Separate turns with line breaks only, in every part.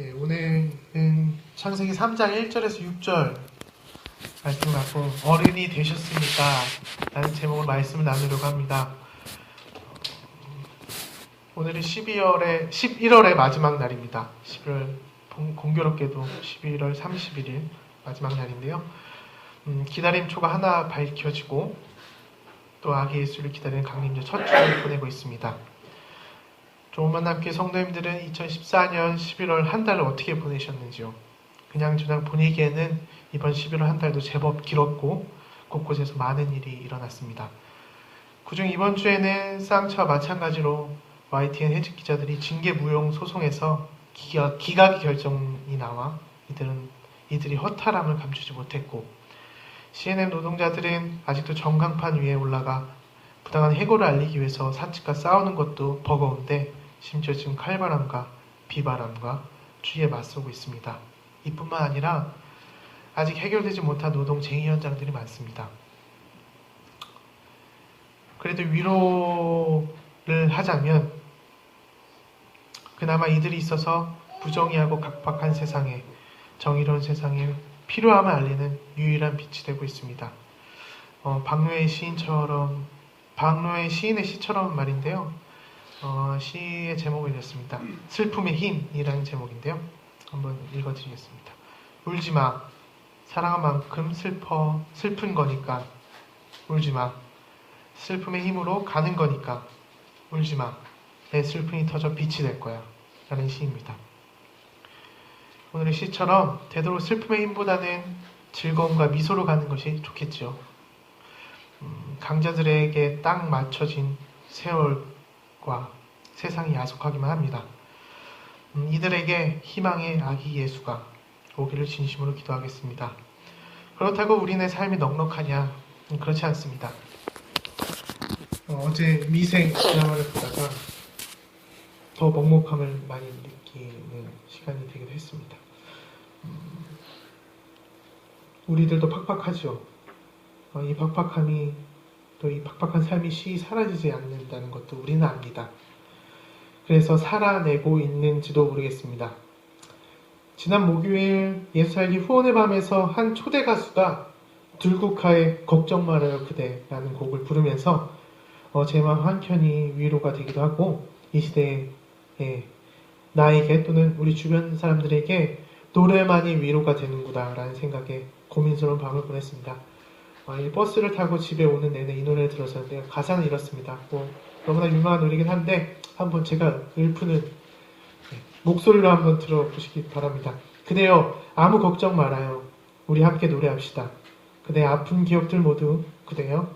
예, 오늘은 창세기 3장 1절에서 6절 말씀을 갖고 어른이 되셨습니까? 라는 제목으로 말씀을 나누려고 합니다. 오늘은 12월의 11월의 마지막 날입니다. 11월 공- 공교롭게도 11월 31일 마지막 날인데요. 음, 기다림 초가 하나 밝혀지고 또 아기 예수를 기다리는 강림절 첫 주를 보내고 있습니다. 좋은 만남교회 성도님들은 2014년 11월 한 달을 어떻게 보내셨는지요? 그냥 저냥 보내기에는 이번 11월 한 달도 제법 길었고 곳곳에서 많은 일이 일어났습니다. 그중 이번 주에는 쌍차와 마찬가지로 YTN 해직 기자들이 징계 무용 소송에서 기각, 기각 결정이 나와 이들은 이들이 허탈함을 감추지 못했고 CNN 노동자들은 아직도 전광판 위에 올라가 부당한 해고를 알리기 위해서 사측과 싸우는 것도 버거운데 심지어 지금 칼바람과 비바람과 추위에 맞서고 있습니다. 이뿐만 아니라 아직 해결되지 못한 노동 쟁의 현장들이 많습니다. 그래도 위로를 하자면 그나마 이들이 있어서 부정의하고 각박한 세상에 정의로운 세상에 필요함을 알리는 유일한 빛이 되고 있습니다. 어, 박노의 시인처럼 박노의 시인의 시처럼 말인데요. 어, 시의 제목을 읽었습니다. 슬픔의 힘이라는 제목인데요. 한번 읽어드리겠습니다. 울지 마. 사랑한 만큼 슬퍼 슬픈 거니까 울지 마. 슬픔의 힘으로 가는 거니까 울지 마. 내 슬픔이 터져 빛이 될 거야. 라는 시입니다. 오늘의 시처럼 되도록 슬픔의 힘보다는 즐거움과 미소로 가는 것이 좋겠죠. 음, 강자들에게 딱 맞춰진 세월 과 세상이 야속하기만 합니다. 음, 이들에게 희망의 아기 예수가 오기를 진심으로 기도하겠습니다. 그렇다고 우리네 삶이 넉넉하냐? 음, 그렇지 않습니다. 어, 제 미생 드라마를 보다가 더 먹먹함을 많이 느끼는 시간이 되기도 했습니다. 음, 우리들도 팍팍하죠. 어, 이 팍팍함이 또이 팍팍한 삶이 쉬 사라지지 않는다는 것도 우리는 압니다. 그래서 살아내고 있는지도 모르겠습니다. 지난 목요일 예수살기 후원의 밤에서 한 초대 가수가 들국화의 걱정 말아요 그대라는 곡을 부르면서 어, 제 마음 한켠이 위로가 되기도 하고 이 시대에 예, 나에게 또는 우리 주변 사람들에게 노래만이 위로가 되는구나 라는 생각에 고민스러운 밤을 보냈습니다. 어, 이 버스를 타고 집에 오는 내내 이 노래를 들었었는데 가사는 이렇습니다. 뭐, 너무나 유명한 노래긴 한데 한번 제가 읊는 예, 목소리로 한번 들어보시기 바랍니다. 그대여 아무 걱정 말아요. 우리 함께 노래합시다. 그대 아픈 기억들 모두 그대여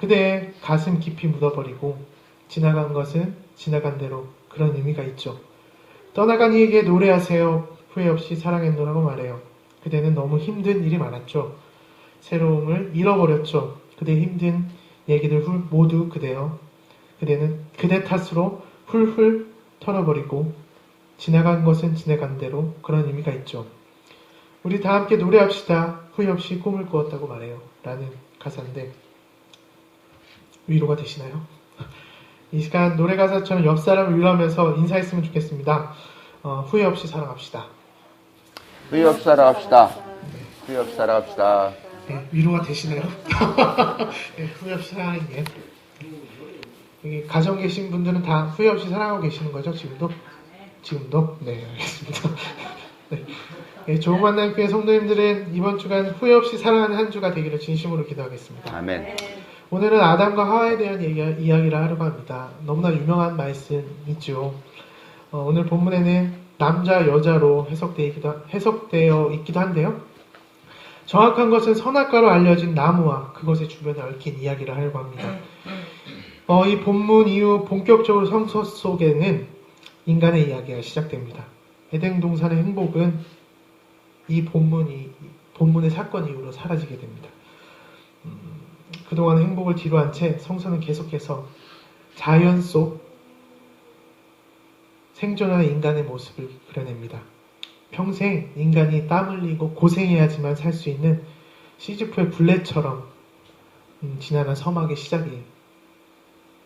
그대의 가슴 깊이 묻어버리고 지나간 것은 지나간 대로 그런 의미가 있죠. 떠나간 이에게 노래하세요. 후회 없이 사랑했노라고 말해요. 그대는 너무 힘든 일이 많았죠. 새로움을 잃어버렸죠. 그대 힘든 얘기들 훌- 모두 그대요. 그대는 그대 탓으로 훌훌 털어버리고 지나간 것은 지나간 대로 그런 의미가 있죠. 우리 다 함께 노래합시다. 후회 없이 꿈을 꾸었다고 말해요. 라는 가사인데 위로가 되시나요? 이 시간 노래 가사처럼 옆 사람을 위로하면서 인사했으면 좋겠습니다. 어, 후회 없이 사랑합시다.
후회 없이 살아갑시다. 후회 없이 살아갑시다.
네, 위로가 되시나요? 네, 후회 없이 사랑하는 게. 여기 가정 계신 분들은 다 후회 없이 사랑하고 계시는 거죠, 지금도? 지금도? 네, 알겠습니다. 네. 네, 좋은 만남 교회 성도님들은 이번 주간 후회 없이 사랑하는 한 주가 되기를 진심으로 기도하겠습니다.
아멘.
오늘은 아담과 하와에 대한 얘기, 이야기를 하려고 합니다. 너무나 유명한 말씀이죠. 어, 오늘 본문에는 남자, 여자로 해석되어, 해석되어 있기도 한데요. 정확한 것은 선악과로 알려진 나무와 그것의 주변에 얽힌 이야기를 하려고 합니다. 어, 이 본문 이후 본격적으로 성서 속에는 인간의 이야기가 시작됩니다. 에덴 동산의 행복은 이 본문이 본문의 사건 이후로 사라지게 됩니다. 음, 그동안의 행복을 뒤로 한 채 성서는 계속해서 자연 속 생존하는 인간의 모습을 그려냅니다. 평생 인간이 땀 흘리고 고생해야지만 살 수 있는 시즈프의 블레처럼 음, 지난한 서막의 시작이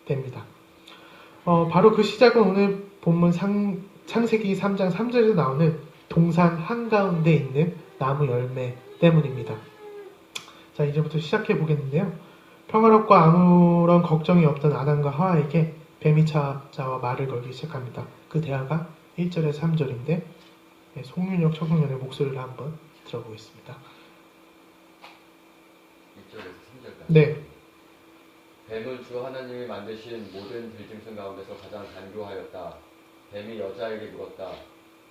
됩니다. 어, 바로 그 시작은 오늘 본문 상, 창세기 3장 3절에서 나오는 동산 한가운데 있는 나무 열매 때문입니다. 자, 이제부터 시작해 보겠는데요. 평화롭고 아무런 걱정이 없던 아담과 하와에게 뱀이 찾아와 말을 걸기 시작합니다. 그 대화가 1절에서 3절인데 송윤혁 청소년의 목소리를 한번 들어보겠습니다.
1절에서 3절까지.
네,
뱀은 주 하나님이 만드신 모든 들짐승 가운데서 가장 간교하였다. 뱀이 여자에게 물었다.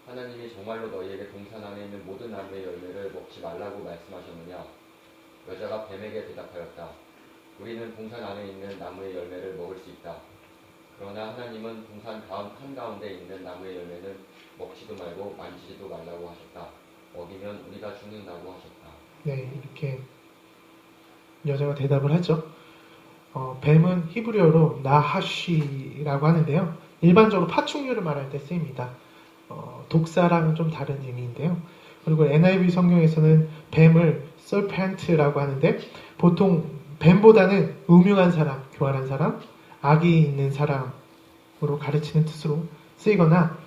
하나님이 정말로 너희에게 동산 안에 있는 모든 나무의 열매를 먹지 말라고 말씀하셨느냐? 여자가 뱀에게 대답하였다. 우리는 동산 안에 있는 나무의 열매를 먹을 수 있다. 그러나 하나님은 동산 다음 한가운데 있는 나무의 열매는 먹지도 말고 만지지도 말라고 하셨다. 먹이면 우리가 죽는다고 하셨다.
네, 이렇게 여자가 대답을 하죠. 어, 뱀은 히브리어로 나하쉬라고 하는데요. 일반적으로 파충류를 말할 때 쓰입니다. 어, 독사랑은 좀 다른 의미인데요. 그리고 NIV 성경에서는 뱀을 serpent라고 하는데 보통 뱀보다는 음흉한 사람, 교활한 사람, 악이 있는 사람으로 가르치는 뜻으로 쓰이거나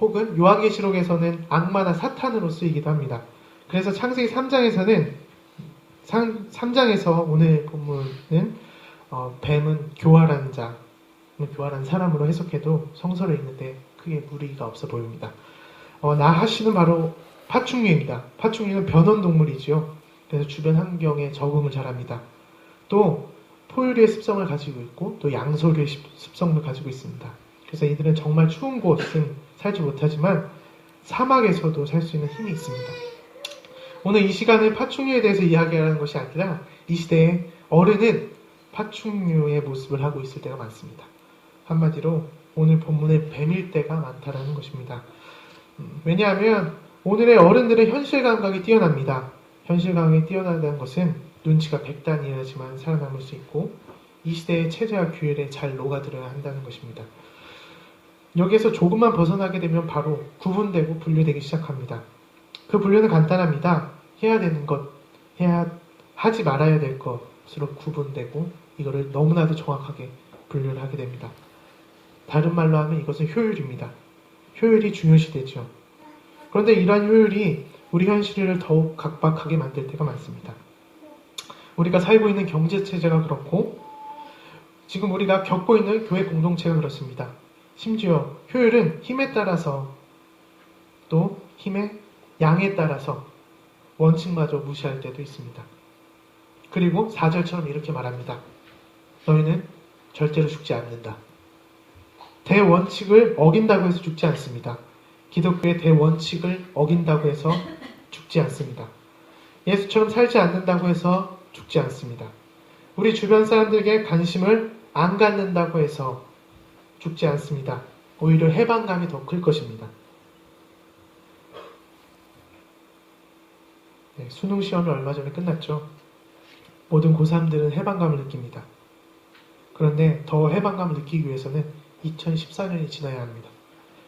혹은 요한계시록에서는 악마나 사탄으로 쓰이기도 합니다. 그래서 창세기 3장에서는 3 장에서 오늘 본문은 어, 뱀은 교활한 자, 교활한 사람으로 해석해도 성서를 읽는데 크게 무리가 없어 보입니다. 어, 나하시는 바로 파충류입니다. 파충류는 변온 동물이지요. 그래서 주변 환경에 적응을 잘합니다. 또 포유류의 습성을 가지고 있고 또 양서류의 습- 습성을 가지고 있습니다. 그래서 이들은 정말 추운 곳은 살지 못하지만 사막에서도 살 수 있는 힘이 있습니다. 오늘 이 시간은 파충류에 대해서 이야기하는 것이 아니라 이 시대에 어른은 파충류의 모습을 하고 있을 때가 많습니다. 한마디로 오늘 본문에 뱀일 때가 많다라는 것입니다. 음, 왜냐하면 오늘의 어른들의 현실 감각이 뛰어납니다. 현실 감각이 뛰어나다는 것은 눈치가 백단이야지만 살아남을 수 있고 이 시대의 체제와 규율에 잘 녹아들어야 한다는 것입니다. 여기에서 조금만 벗어나게 되면 바로 구분되고 분류되기 시작합니다. 그 분류는 간단합니다. 해야 되는 것, 해야 하지 말아야 될 것으로 구분되고 이거를 너무나도 정확하게 분류를 하게 됩니다. 다른 말로 하면 이것은 효율입니다. 효율이 중요시되죠. 그런데 이러한 효율이 우리 현실을 더욱 각박하게 만들 때가 많습니다. 우리가 살고 있는 경제 체제가 그렇고 지금 우리가 겪고 있는 교회 공동체가 그렇습니다. 심지어 효율은 힘에 따라서 또 힘의 양에 따라서 원칙마저 무시할 때도 있습니다. 그리고 4절처럼 이렇게 말합니다. 너희는 절대로 죽지 않는다. 대원칙을 어긴다고 해서 죽지 않습니다. 기독교의 대원칙을 어긴다고 해서 죽지 않습니다. 예수처럼 살지 않는다고 해서 죽지 않습니다. 우리 주변 사람들에게 관심을 안 갖는다고 해서 죽지 않습니다. 오히려 해방감이 더 클 것입니다. 네, 수능 시험이 얼마 전에 끝났죠. 모든 고3들은 해방감을 느낍니다. 그런데 더 해방감을 느끼기 위해서는 2014년이 지나야 합니다.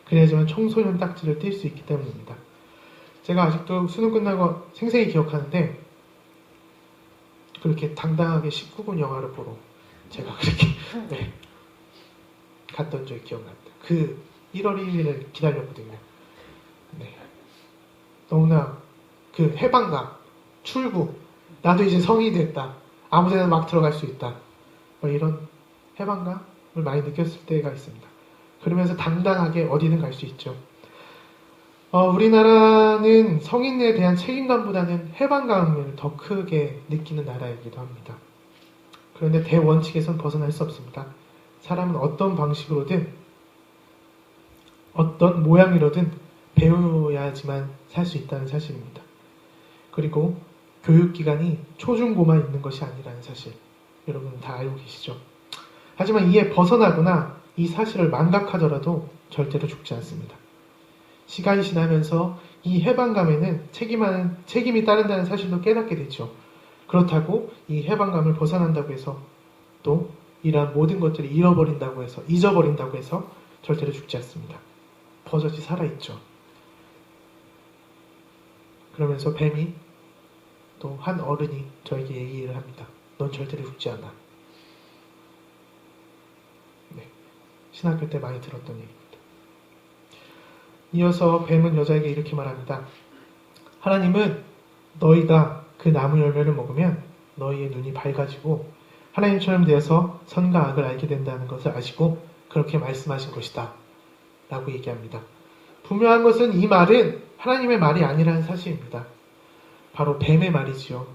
그래야지만 청소년 딱지를 띨수 있기 때문입니다. 제가 아직도 수능 끝나고 생생히 기억하는데 그렇게 당당하게 19금 영화를 보러 제가 그렇게 네, 갔던 적이 기억납니다. 그 1월 1일을 기다렸거든요. 네. 너무나 그 해방감, 출구, 나도 이제 성인이 됐다. 아무데나 막 들어갈 수 있다. 뭐 이런 해방감을 많이 느꼈을 때가 있습니다. 그러면서 당당하게 어디든 갈 수 있죠. 어, 우리나라는 성인에 대한 책임감보다는 해방감을 더 크게 느끼는 나라이기도 합니다. 그런데 대원칙에선 벗어날 수 없습니다. 사람은 어떤 방식으로든 어떤 모양이로든 배워야지만 살 수 있다는 사실입니다. 그리고 교육기관이 초중고만 있는 것이 아니라는 사실 여러분 다 알고 계시죠? 하지만 이에 벗어나거나 이 사실을 망각하더라도 절대로 죽지 않습니다. 시간이 지나면서 이 해방감에는 책임하는, 책임이 따른다는 사실도 깨닫게 되죠. 그렇다고 이 해방감을 벗어난다고 해서 또 이러한 모든 것들을 잃어버린다고 해서 잊어버린다고 해서 절대로 죽지 않습니다. 버젓이 살아있죠. 그러면서 뱀이 또 한 어른이 저에게 얘기를 합니다. 넌 절대로 죽지 않아. 네. 신학교 때 많이 들었던 얘기입니다. 이어서 뱀은 여자에게 이렇게 말합니다. 하나님은 너희가 그 나무 열매를 먹으면 너희의 눈이 밝아지고 하나님처럼 되어서 선과 악을 알게 된다는 것을 아시고 그렇게 말씀하신 것이다. 라고 얘기합니다. 분명한 것은 이 말은 하나님의 말이 아니라는 사실입니다. 바로 뱀의 말이지요.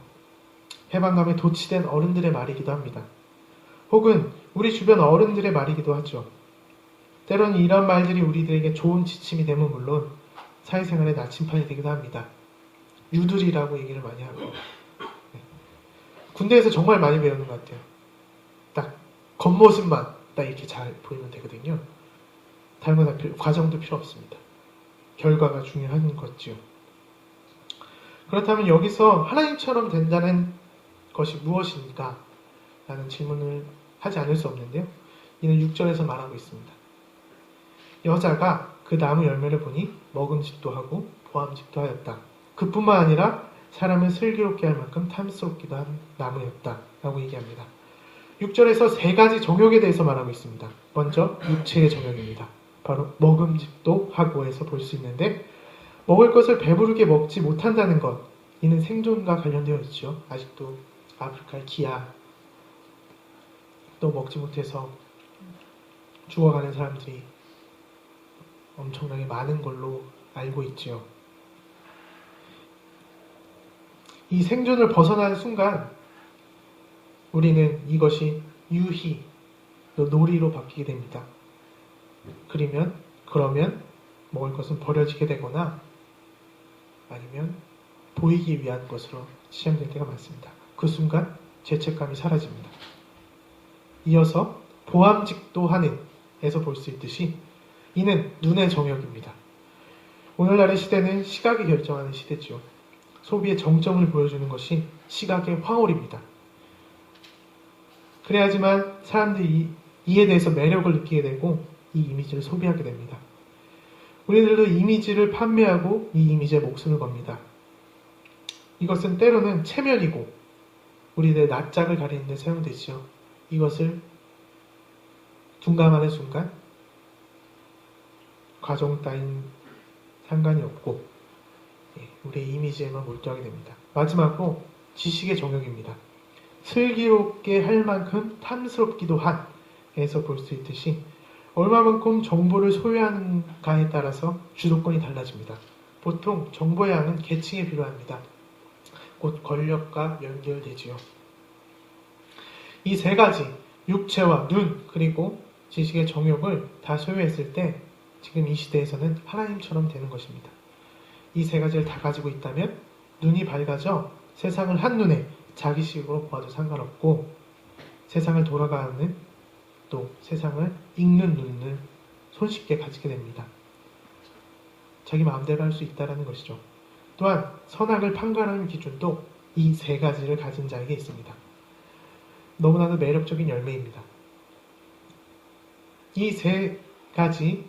해방감에 도취된 어른들의 말이기도 합니다. 혹은 우리 주변 어른들의 말이기도 하죠. 때로는 이런 말들이 우리들에게 좋은 지침이 되면 물론 사회생활의 나침판이 되기도 합니다. 유들이라고 얘기를 많이 하고 네. 군대에서 정말 많이 배우는 것 같아요. 딱 겉모습만 딱 이렇게 잘 보이면 되거든요. 다른 건다 필요- 과정도 필요 없습니다. 결과가 중요한 거지요. 그렇다면 여기서 하나님처럼 된다는 것이 무엇입니까? 라는 질문을 하지 않을 수 없는데요. 이는 6절에서 말하고 있습니다. 여자가 그 나무 열매를 보니 먹음직도 하고 보암직도 하였다. 그뿐만 아니라 사람을 슬기롭게 할 만큼 탐스럽기도 한 나무였다. 라고 얘기합니다. 6절에서 세 가지 정욕에 대해서 말하고 있습니다. 먼저 육체의 정욕입니다. 바로 먹음직도 하고에서 볼 수 있는데 먹을 것을 배부르게 먹지 못한다는 것 이는 생존과 관련되어 있죠. 아직도 아프리카의 기아 또 먹지 못해서 죽어가는 사람들이 엄청나게 많은 걸로 알고 있지요. 이 생존을 벗어나는 순간 우리는 이것이 유희, 또 놀이로 바뀌게 됩니다. 그러면 그러면 먹을 것은 버려지게 되거나 아니면 보이기 위한 것으로 시험될 때가 많습니다. 그 순간 죄책감이 사라집니다. 이어서 보암직도 하는 에서 볼 수 있듯이 이는 눈의 정욕입니다. 오늘날의 시대는 시각이 결정하는 시대죠. 소비의 정점을 보여주는 것이 시각의 황홀입니다. 그래야지만 사람들이 이에 대해서 매력을 느끼게 되고 이 이미지를 소비하게 됩니다. 우리들도 이미지를 판매하고 이 이미지에 목숨을 겁니다. 이것은 때로는 체면이고 우리들의 낯짝을 가리는 데 사용되지요. 이것을 둔감하는 순간 과정 따윈 상관이 없고 예, 우리의 이미지에만 몰두하게 됩니다. 마지막으로 지식의 정욕입니다. 슬기롭게 할 만큼 탐스럽기도 한 에서 볼 수 있듯이 얼마만큼 정보를 소유하는가에 따라서 주도권이 달라집니다. 보통 정보의 양은 계층에 필요합니다. 곧 권력과 연결되지요. 이 세 가지 육체와 눈 그리고 지식의 정욕을 다 소유했을 때 지금 이 시대에서는 하나님처럼 되는 것입니다. 이 세 가지를 다 가지고 있다면 눈이 밝아져 세상을 한눈에 자기식으로 보아도 상관없고 세상을 돌아가는 또 세상을 읽는 눈을 손쉽게 가지게 됩니다. 자기 마음대로 할 수 있다는 것이죠. 또한 선악을 판가하는 기준도 이 세 가지를 가진 자에게 있습니다. 너무나도 매력적인 열매입니다. 이 세 가지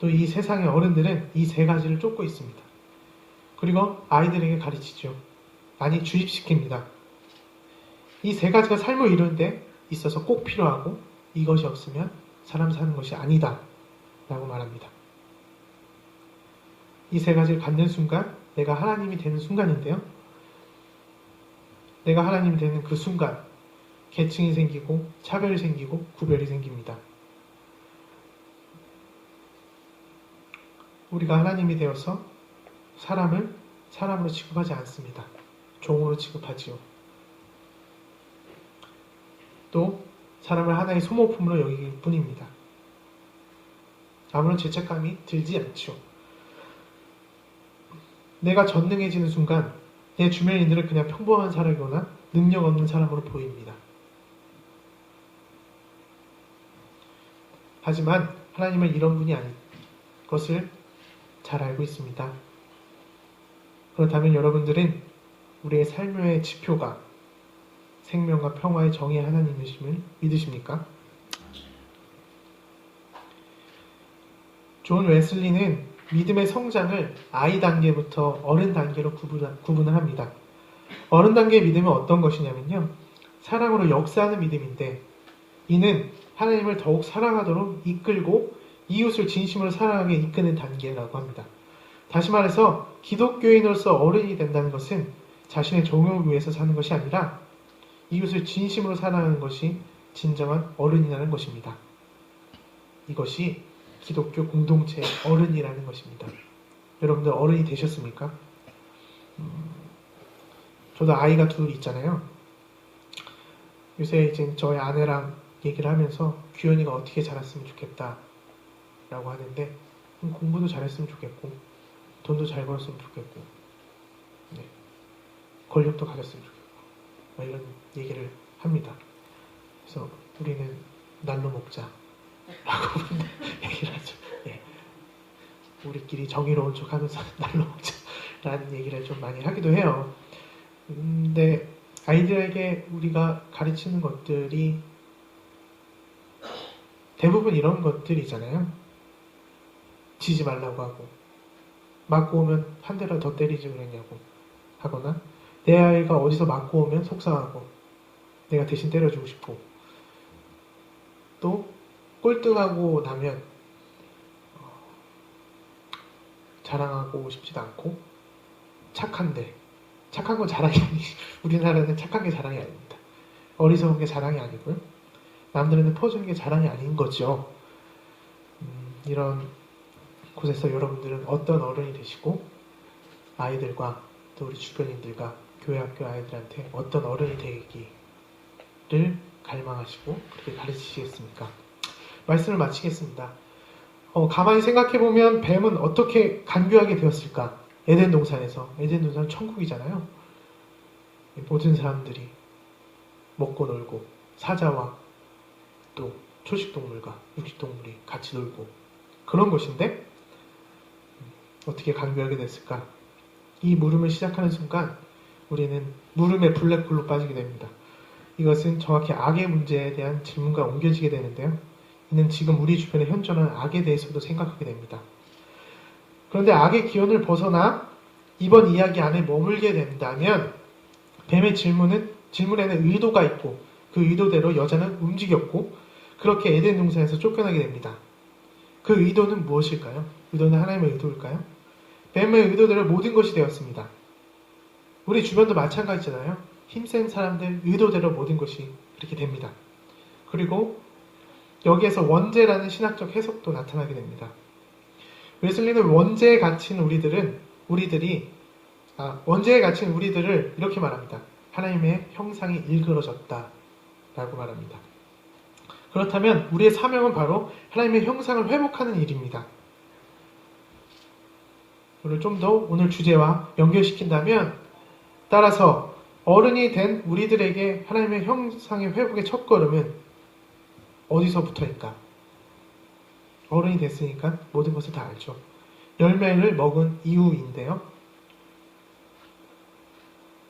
또 이 세상의 어른들은 이 세 가지를 쫓고 있습니다. 그리고 아이들에게 가르치죠. 아니 주입시킵니다. 이 세 가지가 삶을 이루는 데 있어서 꼭 필요하고 이것이 없으면 사람 사는 것이 아니다 라고 말합니다. 이 세 가지를 갖는 순간 내가 하나님이 되는 순간인데요. 내가 하나님이 되는 그 순간 계층이 생기고 차별이 생기고 구별이 생깁니다. 우리가 하나님이 되어서 사람을 사람으로 취급하지 않습니다. 종으로 취급하지요. 또 사람을 하나의 소모품으로 여기길 뿐입니다. 아무런 죄책감이 들지 않죠. 내가 전능해지는 순간 내 주변인들을 그냥 평범한 사람이거나 능력 없는 사람으로 보입니다. 하지만 하나님은 이런 분이 아닌 것을 잘 알고 있습니다. 그렇다면 여러분들은 우리의 삶의 지표가 생명과 평화의 정의 하나님이심을 믿으십니까? 존 웨슬리는 믿음의 성장을 아이 단계부터 어른 단계로 구분, 구분을 합니다. 어른 단계의 믿음은 어떤 것이냐면요. 사랑으로 역사하는 믿음인데 이는 하나님을 더욱 사랑하도록 이끌고 이웃을 진심으로 사랑하게 이끄는 단계라고 합니다. 다시 말해서 기독교인으로서 어른이 된다는 것은 자신의 정욕을 위해서 사는 것이 아니라 이웃을 진심으로 사랑하는 것이 진정한 어른이라는 것입니다. 이것이 기독교 공동체의 어른이라는 것입니다. 여러분들 어른이 되셨습니까? 음, 저도 아이가 둘 있잖아요. 요새 이제 저희 아내랑 얘기를 하면서 규현이가 어떻게 자랐으면 좋겠다 라고 하는데 음, 공부도 잘했으면 좋겠고 돈도 잘 벌었으면 좋겠고 네. 권력도 가졌으면 좋겠고 뭐 이런 얘기를 합니다. 그래서 우리는 날로 먹자 라고 얘기를 하죠. 예. 우리끼리 정의로운 척 하면서 날로 먹자 라는 얘기를 좀 많이 하기도 해요. 음, 근데 아이들에게 우리가 가르치는 것들이 대부분 이런 것들이잖아요. 지지 말라고 하고 맞고 오면 한 대로 더 때리지 그랬냐고 하거나 내 아이가 어디서 맞고 오면 속상하고 내가 대신 때려주고 싶고 또 꼴등하고 나면 어, 자랑하고 싶지도 않고 착한데 착한 건 자랑이 아니 우리나라는 착한 게 자랑이 아닙니다. 어리석은 게 자랑이 아니고요. 남들한테 퍼주는 게 자랑이 아닌 거죠. 음, 이런 곳에서 여러분들은 어떤 어른이 되시고 아이들과 또 우리 주변인들과 교회 학교 아이들한테 어떤 어른이 되기를 갈망하시고 그렇게 가르치시겠습니까? 말씀을 마치겠습니다. 어, 가만히 생각해 보면 뱀은 어떻게 간교하게 되었을까? 에덴 동산에서 에덴 동산은 천국이잖아요. 모든 사람들이 먹고 놀고 사자와 또 초식 동물과 육식 동물이 같이 놀고 그런 곳인데 어떻게 간교하게 됐을까? 이 물음을 시작하는 순간 우리는 물음의 블랙홀로 빠지게 됩니다. 이것은 정확히 악의 문제에 대한 질문과 옮겨지게 되는데요. 이는 지금 우리 주변에 현존하는 악에 대해서도 생각하게 됩니다. 그런데 악의 기원을 벗어나 이번 이야기 안에 머물게 된다면 뱀의 질문은 질문에는 의도가 있고 그 의도대로 여자는 움직였고 그렇게 에덴 동산에서 쫓겨나게 됩니다. 그 의도는 무엇일까요? 의도는 하나님의 의도일까요? 뱀의 의도대로 모든 것이 되었습니다. 우리 주변도 마찬가지잖아요. 힘센 사람들 의도대로 모든 것이 그렇게 됩니다. 그리고 여기에서 원죄라는 신학적 해석도 나타나게 됩니다. 웨슬리는 원죄에 갇힌 우리들은 우리들이 아, 원죄에 갇힌 우리들을 이렇게 말합니다. 하나님의 형상이 일그러졌다 라고 말합니다. 그렇다면 우리의 사명은 바로 하나님의 형상을 회복하는 일입니다. 오늘 좀 더 오늘 주제와 연결시킨다면 따라서 어른이 된 우리들에게 하나님의 형상의 회복의 첫 걸음은 어디서부터일까? 어른이 됐으니까 모든 것을 다 알죠. 열매를 먹은 이후인데요.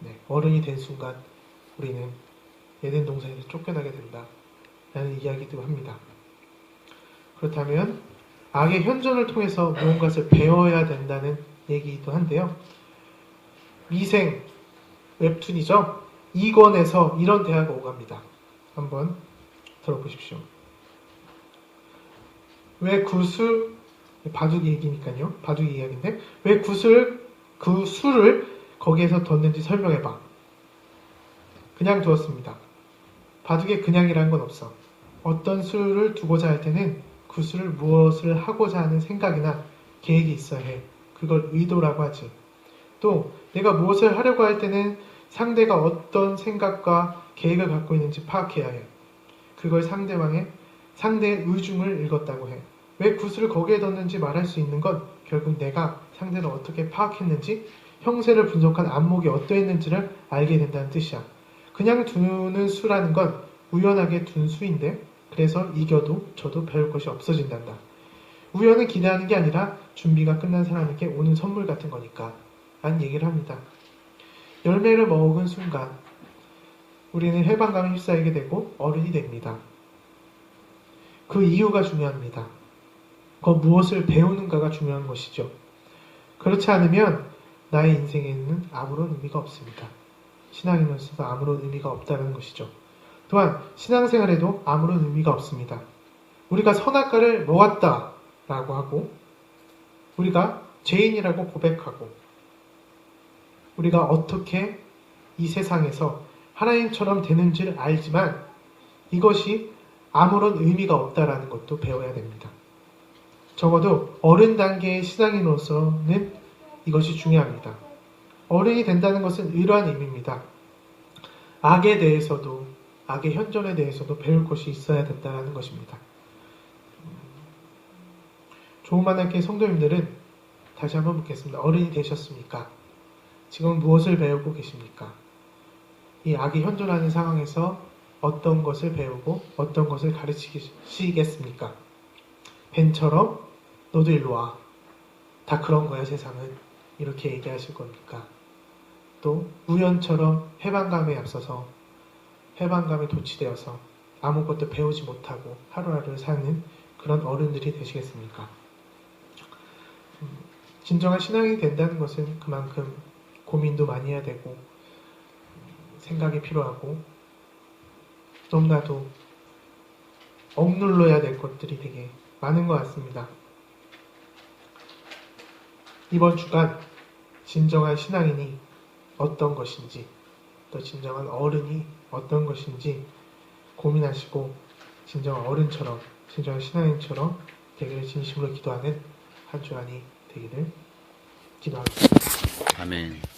네, 어른이 된 순간 우리는 에덴 동산에서 쫓겨나게 된다. 라는 이야기도 합니다. 그렇다면 악의 현존을 통해서 무언가를 배워야 된다는 얘기이기도 한데요. 미생 웹툰이죠. 2권에서 이런 대화가 오갑니다. 한번 들어보십시오. 왜 구슬 바둑 얘기니까요. 바둑 이야기인데 왜 구슬 그 수를 거기에서 뒀는지 설명해봐. 그냥 두었습니다. 바둑에 그냥이라는 건 없어. 어떤 수를 두고자 할 때는 그 수를 무엇을 하고자 하는 생각이나 계획이 있어야 해. 그걸 의도라고 하지. 또 내가 무엇을 하려고 할 때는 상대가 어떤 생각과 계획을 갖고 있는지 파악해야 해. 그걸 상대방의 상대의 의중을 읽었다고 해. 왜 구슬을 거기에 뒀는지 말할 수 있는 건 결국 내가 상대를 어떻게 파악했는지 형세를 분석한 안목이 어떠했는지를 알게 된다는 뜻이야. 그냥 두는 수라는 건 우연하게 둔 수인데 그래서 이겨도 저도 배울 것이 없어진단다. 우연을 기대하는 게 아니라 준비가 끝난 사람에게 오는 선물 같은 거니까 라는 얘기를 합니다. 열매를 먹은 순간 우리는 해방감에 휩싸이게 되고 어른이 됩니다. 그 이유가 중요합니다. 그 무엇을 배우는가가 중요한 것이죠. 그렇지 않으면 나의 인생에는 아무런 의미가 없습니다. 신앙인으로서 아무런 의미가 없다는 것이죠. 또한 신앙생활에도 아무런 의미가 없습니다. 우리가 선악과를 먹었다 라고 하고 우리가 죄인이라고 고백하고 우리가 어떻게 이 세상에서 하나님처럼 되는 줄 알지만 이것이 아무런 의미가 없다라는 것도 배워야 됩니다. 적어도 어른 단계의 신앙인으로서는 이것이 중요합니다. 어른이 된다는 것은 이러한 의미입니다. 악에 대해서도 악의 현존에 대해서도 배울 것이 있어야 된다는 것입니다. 만학교 성도님들은 다시 한번 묻겠습니다. 어른이 되셨습니까? 지금 무엇을 배우고 계십니까? 이 악이 현존하는 상황에서 어떤 것을 배우고 어떤 것을 가르치시겠습니까? 벤처럼 너도 일로 와. 다 그런 거야 세상은. 이렇게 얘기하실 겁니까? 또 우연처럼 해방감에 앞서서 해방감에 도취되어서 아무것도 배우지 못하고 하루하루를 사는 그런 어른들이 되시겠습니까? 음, 진정한 신앙이 된다는 것은 그만큼 고민도 많이 해야 되고 생각이 필요하고 너무나도 억눌러야 될 것들이 되게 많은 것 같습니다. 이번 주간 진정한 신앙인이 어떤 것인지 또 진정한 어른이 어떤 것인지 고민하시고 진정한 어른처럼 진정한 신앙인처럼 되기를 진심으로 기도하는 한 주간이 되기를 기도합니다.
아멘.